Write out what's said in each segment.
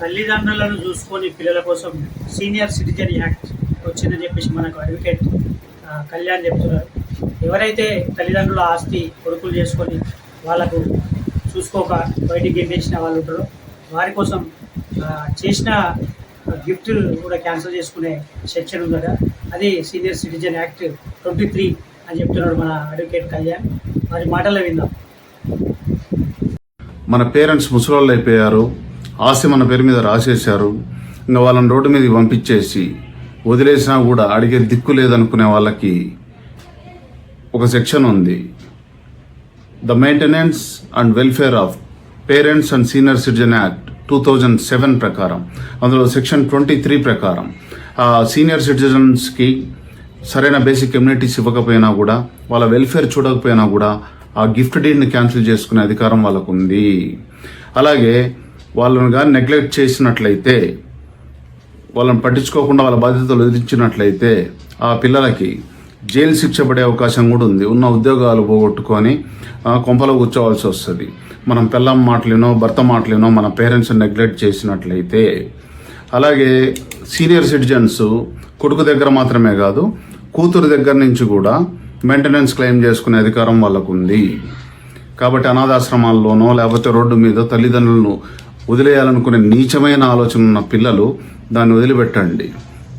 తల్లిదండ్రులను చూసుకొని పిల్లల కోసం సీనియర్ సిటిజన్ యాక్ట్ వచ్చిందని చెప్పేసి మనకు అడ్వకేట్ కళ్యాణ్ చెప్తున్నారు. ఎవరైతే తల్లిదండ్రుల ఆస్తి కొడుకులు చేసుకొని వాళ్ళకు చూసుకోక బయటికి గెంటేసిన వాళ్ళు ఉంటారో వారి కోసం చేసిన గిఫ్ట్ కూడా క్యాన్సిల్ చేసుకునే సెక్షన్ ఉంది కదా అది senior citizen act twenty three అని చెప్తున్నాడు మన అడ్వకేట్ కళ్యాణ్. వారి మాటల్లో విందాం. మన పేరెంట్స్ ముసలోళ్ళు అయిపోయారు. ఆస్తి మన పేరు మీద రాసేశారు. ఇంకా వాళ్ళని రోడ్డు మీదకి పంపించేసి వదిలేసినా కూడా అడిగే దిక్కు లేదనుకునే వాళ్ళకి ఒక సెక్షన్ ఉంది. The maintenance and welfare of parents and senior citizen act two thousand seven ప్రకారం. అందులో సెక్షన్ ట్వంటీ త్రీ ప్రకారం ఆ సీనియర్ సిటిజన్స్కి సరైన బేసిక్ కమ్యూనిటీస్ ఇవ్వకపోయినా కూడా వాళ్ళ వెల్ఫేర్ చూడకపోయినా కూడా ఆ గిఫ్ట్ డీడ్ని క్యాన్సిల్ చేసుకునే అధికారం వాళ్ళకు ఉంది అలాగే వాళ్ళను కానీ నెగ్లెక్ట్ చేసినట్లయితే వాళ్ళని పట్టించుకోకుండా వాళ్ళ బాధ్యతలు విధించినట్లయితే ఆ పిల్లలకి జైలు శిక్ష పడే అవకాశం కూడా ఉంది. ఉన్న ఉద్యోగాలు పోగొట్టుకొని కొంపలో కూర్చోవాల్సి వస్తుంది. మనం పిల్లం మాటలేనో భర్త మాటలేనో మన పేరెంట్స్ నెగ్లెక్ట్ చేసినట్లయితే అలాగే సీనియర్ సిటిజన్స్ కొడుకు దగ్గర మాత్రమే కాదు కూతురు దగ్గర నుంచి కూడా మెయింటెనెన్స్ క్లెయిమ్ చేసుకునే అధికారం వాళ్ళకు ఉంది కాబట్టి అనాథాశ్రమాల్లోనో లేకపోతే రోడ్డు మీద తల్లిదండ్రులను వదిలేయాలనుకునే నీచమైన ఆలోచన ఉన్న పిల్లలు దాన్ని వదిలిపెట్టండి.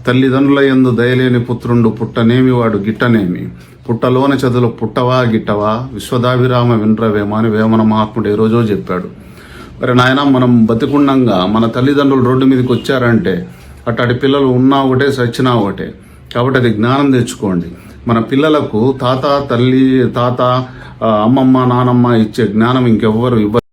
తల్లిదండ్రుల ఎందు దయలేని పుత్రుండు పుట్టనేమి వాడు గిట్టనేమి? పుట్టలోన చదువులు పుట్టవా గిట్టవా? విశ్వదాభిరామ వినరవేమ అని వేమన మహాత్ముడు ఏ రోజో చెప్పాడు. మరి నాయన మనం బతికుండంగా మన తల్లిదండ్రులు రోడ్డు మీదకి వచ్చారంటే అట్లాంటి పిల్లలు ఉన్నా ఒకటే సచ్చినా ఒకటే. కాబట్టి అది జ్ఞానం తెచ్చుకోండి. మన పిల్లలకు తాత తల్లి తాత అమ్మమ్మ నానమ్మ ఇచ్చే జ్ఞానం ఇంకెవ్వరు ఇవ్వరు